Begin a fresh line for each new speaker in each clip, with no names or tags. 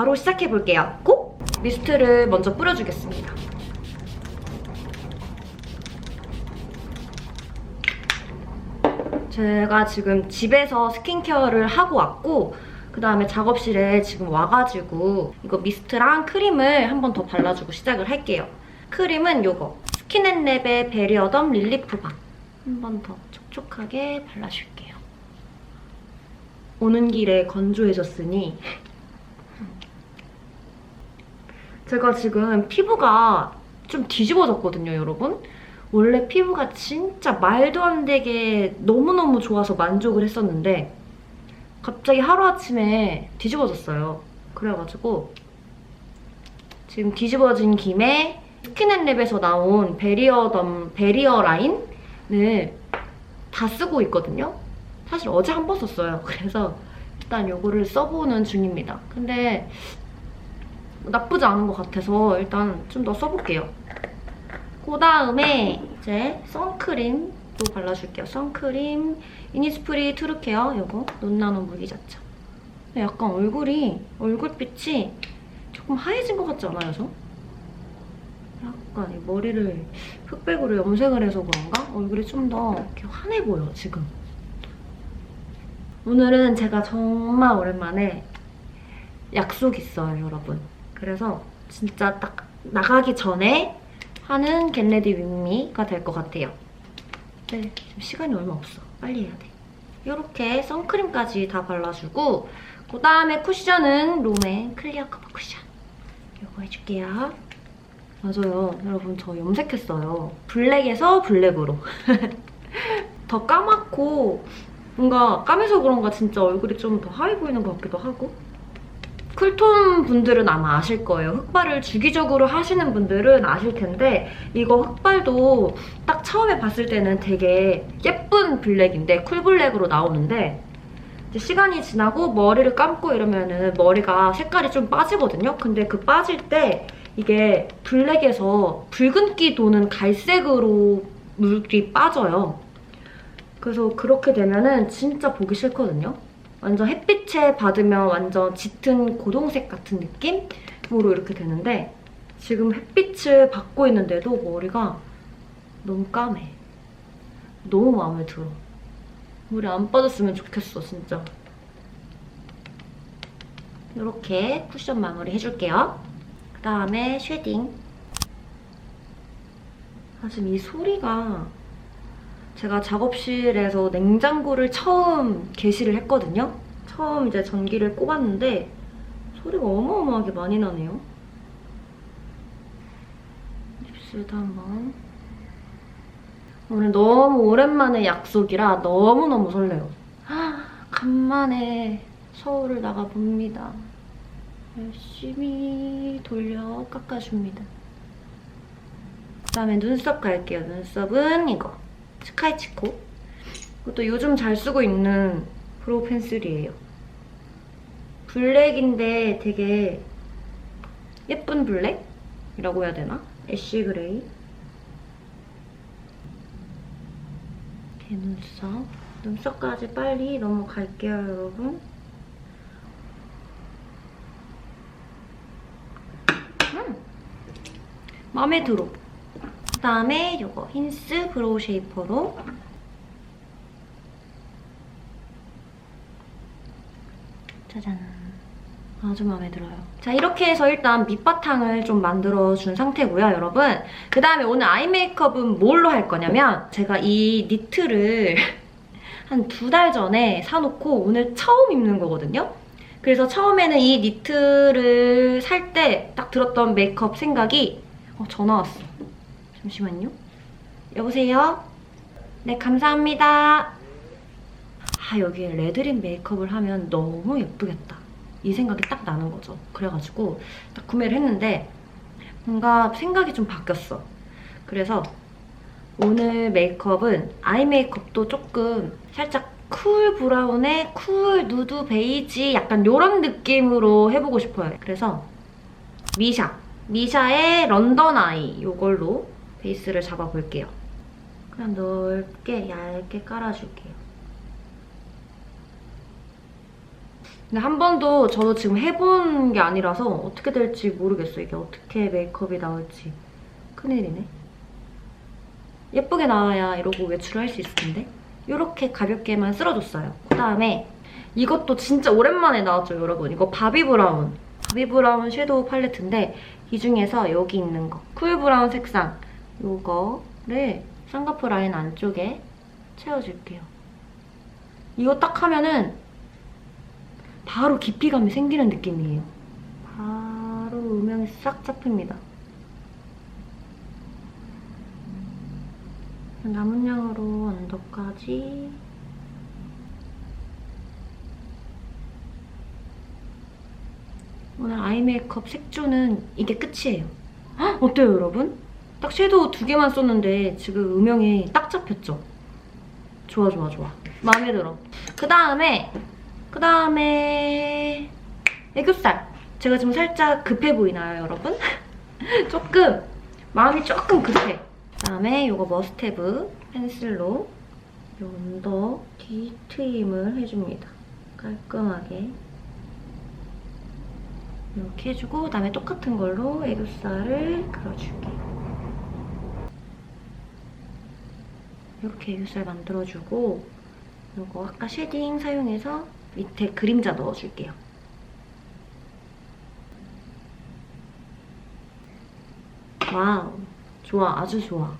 바로 시작해볼게요. 고! 미스트를 먼저 뿌려주겠습니다. 제가 지금 집에서 스킨케어를 하고 왔고 그 다음에 작업실에 지금 와가지고 이거 미스트랑 크림을 한 번 더 발라주고 시작을 할게요. 크림은 이거 스킨앤랩의 베리어덤 릴리프 밤 한 번 더 촉촉하게 발라줄게요. 오는 길에 건조해졌으니 제가 지금 피부가 좀 뒤집어졌거든요, 여러분. 원래 피부가 진짜 말도 안 되게 너무너무 좋아서 만족을 했었는데 갑자기 하루아침에 뒤집어졌어요. 그래가지고 지금 뒤집어진 김에 스킨앤랩에서 나온 베리어 덤 베리어 라인을 다 쓰고 있거든요. 사실 어제 한 번 썼어요. 그래서 일단 이거를 써보는 중입니다. 근데 나쁘지 않은 것 같아서 일단 좀 더 써볼게요. 그 다음에 이제 선크림도 발라줄게요. 선크림 이니스프리 트루케어 이거 논나노 무기자차. 약간 얼굴이 얼굴빛이 조금 하얘진 것 같지 않아요, 저? 약간 이 머리를 흑백으로 염색을 해서 그런가? 얼굴이 좀 더 이렇게 환해 보여, 지금. 오늘은 제가 정말 오랜만에 약속 있어요, 여러분. 그래서 진짜 딱 나가기 전에 하는 겟레디 윈미가 될 것 같아요. 네, 지금 시간이 얼마 없어. 빨리 해야 돼. 이렇게 선크림까지 다 발라주고 그 다음에 쿠션은 롬의 클리어 커버 쿠션. 이거 해줄게요. 맞아요. 여러분 저 염색했어요. 블랙에서 블랙으로. 더 까맣고 뭔가 까매서 그런가 진짜 얼굴이 좀 더 하얘 보이는 것 같기도 하고 쿨톤 분들은 아마 아실 거예요. 흑발을 주기적으로 하시는 분들은 아실 텐데 이거 흑발도 딱 처음에 봤을 때는 되게 예쁜 블랙인데 쿨블랙으로 나오는데 시간이 지나고 머리를 감고 이러면은 머리가 색깔이 좀 빠지거든요. 근데 그 빠질 때 이게 블랙에서 붉은기 도는 갈색으로 물이 빠져요. 그래서 그렇게 되면은 진짜 보기 싫거든요. 완전 햇빛에 받으면 완전 짙은 고동색 같은 느낌으로 이렇게 되는데 지금 햇빛을 받고 있는데도 머리가 너무 까매. 너무 마음에 들어. 물이 안 빠졌으면 좋겠어, 진짜. 이렇게 쿠션 마무리 해줄게요. 그 다음에 쉐딩. 아, 지금 이 소리가 제가 작업실에서 냉장고를 처음 개시를 했거든요. 처음 이제 전기를 꼽았는데 소리가 어마어마하게 많이 나네요. 립스도 한번. 오늘 너무 오랜만에 약속이라 너무너무 설레요. 아, 간만에 서울을 나가봅니다. 열심히 돌려 깎아줍니다. 그 다음에 눈썹 갈게요. 눈썹은 이거. 스카이치코. 이것도 요즘 잘 쓰고 있는 브로우 펜슬이에요. 블랙인데 되게 예쁜 블랙이라고 해야 되나? 애쉬 그레이. 눈썹. 눈썹까지 빨리 넘어갈게요, 여러분. 음! 마음에 들어. 그다음에 이거 힌스 브로우 쉐이퍼로 짜잔 아주 마음에 들어요. 자 이렇게 해서 일단 밑바탕을 좀 만들어준 상태고요, 여러분. 그 다음에 오늘 아이 메이크업은 뭘로 할 거냐면 제가 이 니트를 한 두 달 전에 사놓고 오늘 처음 입는 거거든요. 그래서 처음에는 이 니트를 살 때 딱 들었던 메이크업 생각이 어, 전화 왔어. 잠시만요. 여보세요? 네, 감사합니다. 아, 여기에 레드립 메이크업을 하면 너무 예쁘겠다. 이 생각이 딱 나는 거죠. 그래가지고 딱 구매를 했는데 뭔가 생각이 좀 바뀌었어. 그래서 오늘 메이크업은 아이 메이크업도 조금 살짝 쿨 브라운에 쿨 누드 베이지 약간 이런 느낌으로 해보고 싶어요. 그래서 미샤. 미샤의 런던 아이 이걸로 베이스를 잡아볼게요. 그냥 넓게 얇게 깔아줄게요. 근데 한 번도 저도 지금 해본 게 아니라서 어떻게 될지 모르겠어요. 이게 어떻게 메이크업이 나올지. 큰일이네. 예쁘게 나와야 이러고 외출을 할 수 있을 텐데. 이렇게 가볍게만 쓸어줬어요. 그다음에 이것도 진짜 오랜만에 나왔죠, 여러분. 이거 바비 브라운. 바비 브라운 섀도우 팔레트인데 이 중에서 여기 있는 거. 쿨 브라운 색상. 요거를 쌍꺼풀 라인 안쪽에 채워줄게요. 이거 딱 하면은 바로 깊이감이 생기는 느낌이에요. 바로 음영이 싹 잡힙니다. 남은 양으로 언더까지 오늘 아이 메이크업 색조는 이게 끝이에요. 헉, 어때요, 여러분? 딱 섀도우 두 개만 썼는데 지금 음영이 딱 잡혔죠? 좋아, 좋아, 좋아. 마음에 들어. 그 다음에, 그 다음에 애교살. 제가 지금 살짝 급해 보이나요, 여러분? 조금, 마음이 조금 급해. 그 다음에 이거 머스테브 펜슬로 이 언더 뒤 트임을 해줍니다. 깔끔하게. 이렇게 해주고 그다음에 똑같은 걸로 애교살을 그려줄게 이렇게 애교살 만들어주고 이거 아까 쉐딩 사용해서 밑에 그림자 넣어줄게요. 와우, 좋아, 아주 좋아.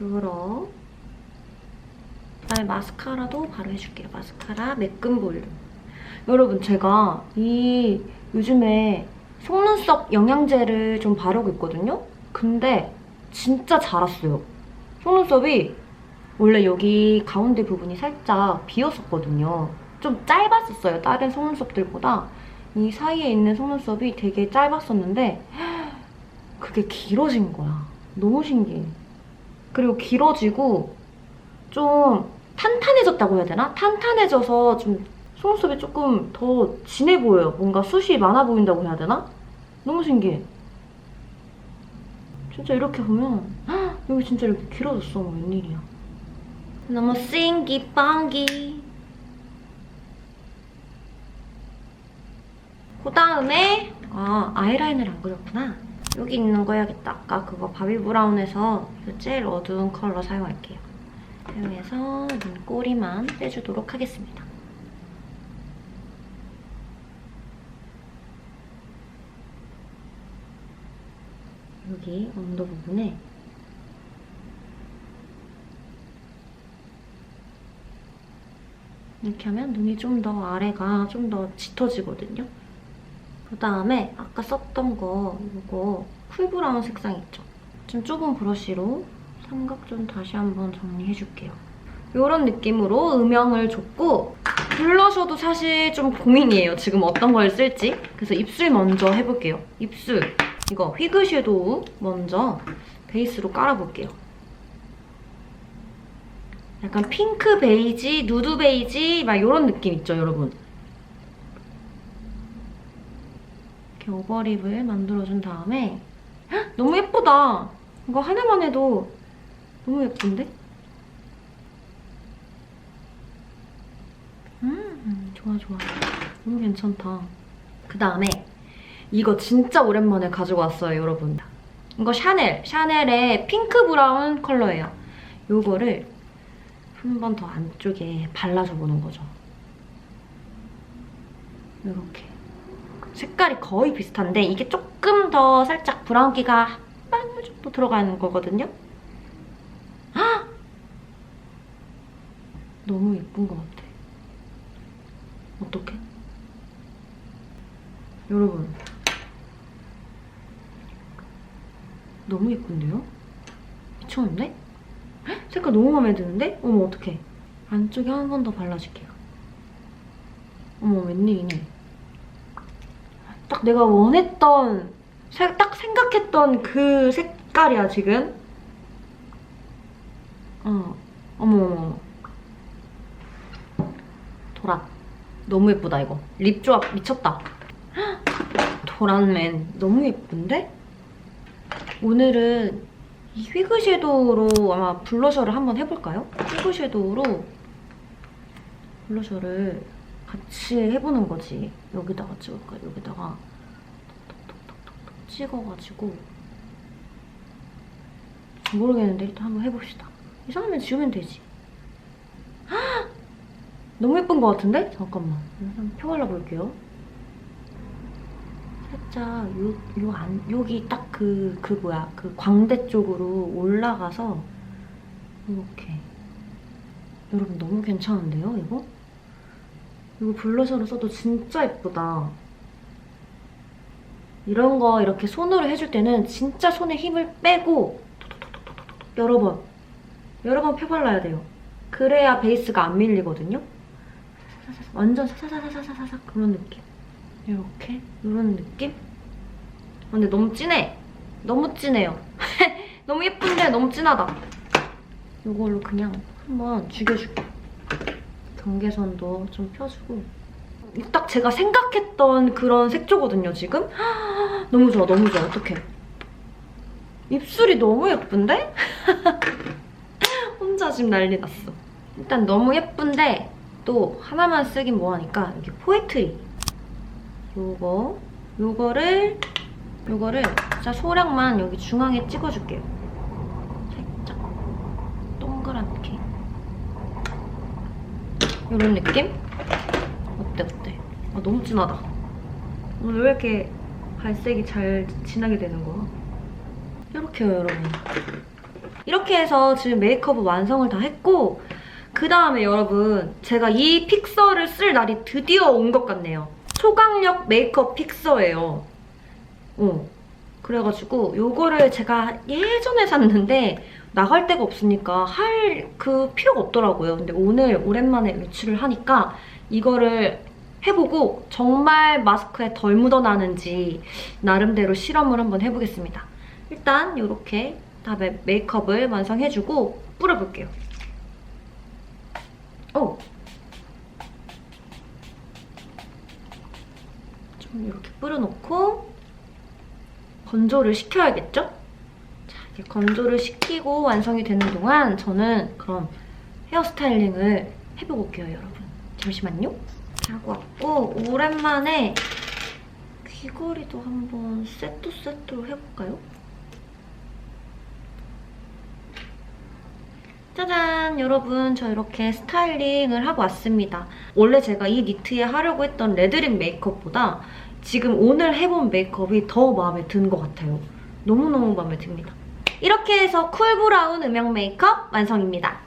요러 그다음에 마스카라도 바로 해줄게요. 마스카라 매끈 볼륨. 여러분 제가 이 요즘에 속눈썹 영양제를 좀 바르고 있거든요? 근데 진짜 자랐어요. 속눈썹이 원래 여기 가운데 부분이 살짝 비었었거든요. 좀 짧았었어요. 다른 속눈썹들보다. 이 사이에 있는 속눈썹이 되게 짧았었는데 그게 길어진 거야. 너무 신기해. 그리고 길어지고 좀 탄탄해졌다고 해야 되나? 탄탄해져서 좀 속눈썹이 조금 더 진해 보여요. 뭔가 숱이 많아 보인다고 해야 되나? 너무 신기해. 진짜 이렇게 보면 헉, 여기 진짜 이렇게 길어졌어. 뭐 웬일이야. 너무 싱기 빵기. 그 다음에 아 아이라인을 안 그렸구나. 여기 있는 거 해야겠다. 아까 그거 바비 브라운에서 그 제일 어두운 컬러 사용할게요. 사용해서 눈꼬리만 빼주도록 하겠습니다. 여기 언더 부분에 이렇게 하면 눈이 좀 더 아래가 좀 더 짙어지거든요. 그 다음에 아까 썼던 거 이거 쿨브라운 색상 있죠? 좀 좁은 브러쉬로 삼각존 다시 한번 정리해줄게요. 이런 느낌으로 음영을 줬고 블러셔도 사실 좀 고민이에요. 지금 어떤 걸 쓸지. 그래서 입술 먼저 해볼게요. 입술. 이거 휘그 섀도우 먼저 베이스로 깔아볼게요. 약간 핑크 베이지, 누드 베이지 막 이런 느낌 있죠, 여러분? 이렇게 오버립을 만들어준 다음에 헉, 너무 예쁘다. 이거 하나만 해도 너무 예쁜데? 음, 좋아, 좋아. 너무 괜찮다. 그 다음에 이거 진짜 오랜만에 가지고 왔어요, 여러분. 이거 샤넬, 샤넬의 핑크 브라운 컬러예요. 요거를 한 번 더 안쪽에 발라줘 보는 거죠. 이렇게. 색깔이 거의 비슷한데 이게 조금 더 살짝 브라운기가 한 방울 정도 들어가는 거거든요. 헉! 너무 예쁜 것 같아. 어떡해? 여러분. 너무 예쁜데요? 미쳤는데? 헉, 색깔 너무 마음에 드는데? 어머 어떡해. 안쪽에 한 번 더 발라줄게요. 어머 웬일이니? 딱 내가 원했던 색- 딱 생각했던 그 색깔이야 지금. 어, 어머 어머. 도란. 너무 예쁘다 이거. 립 조합 미쳤다. 헉, 도란맨 너무 예쁜데? 오늘은 이 휘그 섀도우로 아마 블러셔를 한번 해볼까요? 휘그 섀도우로 블러셔를 같이 해보는 거지. 여기다가 찍을까? 여기다가 톡톡톡톡톡 찍어가지고 모르겠는데 일단 한번 해봅시다. 이상하면 지우면 되지. 헉! 너무 예쁜 것 같은데? 잠깐만. 한번 펴발라 볼게요. 살짝 요, 요 안, 여기 딱 그, 그 뭐야, 그 광대 쪽으로 올라가서 이렇게. 여러분 너무 괜찮은데요, 이거? 이거 블러셔로 써도 진짜 예쁘다. 이런 거 이렇게 손으로 해줄 때는 진짜 손에 힘을 빼고 여러 번, 여러 번 펴발라야 돼요. 그래야 베이스가 안 밀리거든요. 완전 사사사사사사 그런 느낌. 이렇게 이런 느낌? 아, 근데 너무 진해. 너무 진해요. 너무 예쁜데 너무 진하다. 이걸로 그냥 한번 죽여줄게. 경계선도 좀 펴주고. 딱 제가 생각했던 그런 색조거든요, 지금. 너무 좋아, 너무 좋아. 어떡해. 입술이 너무 예쁜데? 혼자 지금 난리 났어. 일단 너무 예쁜데 또 하나만 쓰긴 뭐하니까 여기 포에트리 요거 요거를 요거를 진짜 소량만 여기 중앙에 찍어줄게요. 살짝 동그랗게 요런 느낌? 어때 어때? 아 너무 진하다. 오늘 왜 이렇게 발색이 잘 진하게 되는 거야? 이렇게요 여러분. 이렇게 해서 지금 메이크업을 완성을 다 했고 그 다음에 여러분 제가 이 픽서를 쓸 날이 드디어 온 것 같네요. 초강력 메이크업 픽서예요. 어. 그래가지고 요거를 제가 예전에 샀는데 나갈 데가 없으니까 할 그 필요가 없더라고요. 근데 오늘 오랜만에 외출을 하니까 이거를 해보고 정말 마스크에 덜 묻어나는지 나름대로 실험을 한번 해보겠습니다. 일단 이렇게 다 메- 메이크업을 완성해주고 뿌려볼게요. 오! 이렇게 뿌려놓고 건조를 시켜야겠죠? 자, 이렇게 건조를 시키고 완성이 되는 동안 저는 그럼 헤어스타일링을 해보고 올게요, 여러분. 잠시만요. 하고 왔고 오랜만에 귀걸이도 한번 세트 세트로 해볼까요? 짜잔 여러분 저 이렇게 스타일링을 하고 왔습니다. 원래 제가 이 니트에 하려고 했던 레드립 메이크업보다 지금 오늘 해본 메이크업이 더 마음에 든 것 같아요. 너무너무 마음에 듭니다. 이렇게 해서 쿨브라운 음영 메이크업 완성입니다.